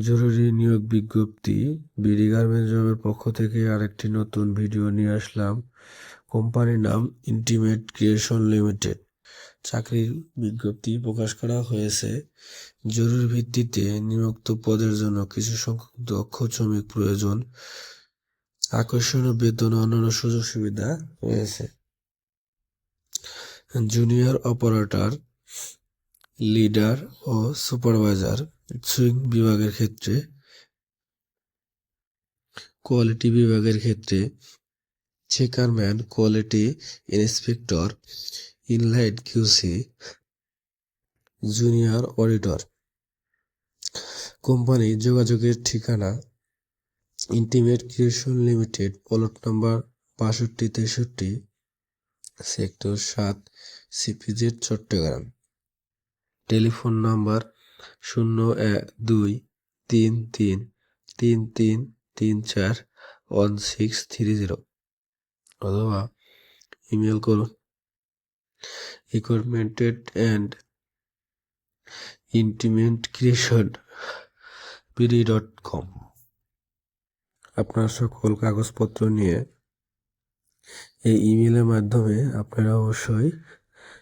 জরুরি নিয়োগ বিজ্ঞপ্তি, বিডি গার্মেন্টস জবের পক্ষ থেকে আরেকটি নতুন ভিডিও নিয়ে আসলাম। কোম্পানির নাম ইন্টিমেট ক্রিয়েশন লিমিটেড। চাকরির বিজ্ঞপ্তি প্রকাশ করা হয়েছে। জরুরি ভিত্তিতে নিযুক্ত পদের জন্য কিছু সংখ্যক দক্ষ শ্রমিক প্রয়োজন। আকর্ষণীয় বেতন অন্যান্য সুযোগ সুবিধা রয়েছে। জুনিয়র অপারেটর লিডার ও সুপারভাইজার সুইং বিভাগের ক্ষেত্রে, কোয়ালিটি বিভাগের ক্ষেত্রে, checkerman, quality inspector, inline QC, junior auditor. Company যোগাযোগের ঠিকানা, intimate creation limited, plot number বাষট্টি তেষট্টি, সেক্টর সাত, সিপিজেড চট্টগ্রাম। টেলিফোন নাম্বার শূন্য এক দুই তিন তিন তিন তিন তিন চার ওয়ান সিক্স থ্রি জিরো অথবা ইমেল করুন। Requirement and intimate creation PD dot com আপনার সকল কাগজপত্র নিয়ে এই ইমেলের মাধ্যমে আপনারা অবশ্যই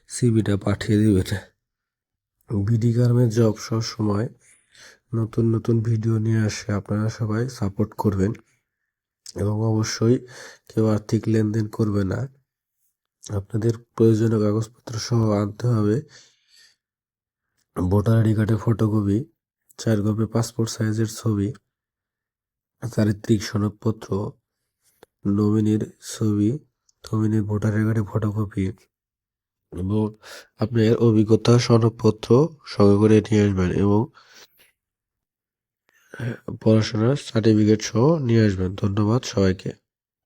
সিবিটা পাঠিয়ে দিবেন। বিডি গার্মেন্ট জব সব সময় নতুন নতুন ভিডিও নিয়ে আসে আপনারা সবাই সাপোর্ট করবেন এবং অবশ্যই কেউ আর্থিক লেনদেন করবে না। আপনাদের প্রয়োজনীয় কাগজপত্র সহ আনতে হবে ভোটার আইডি কার্ডের ফটোকপি চার কপি পাসপোর্ট সাইজের ছবি, চারিত্রিক সনদপত্র নমিনির ছবি নমিনির ভোটার আইডি কার্ডের ফটোকপি এবং আপনার অভিজ্ঞতা সনদপত্র সঙ্গে করে নিয়ে আসবেন এবং পড়াশোনার সার্টিফিকেট সহ নিয়ে আসবেন। ধন্যবাদ সবাইকে।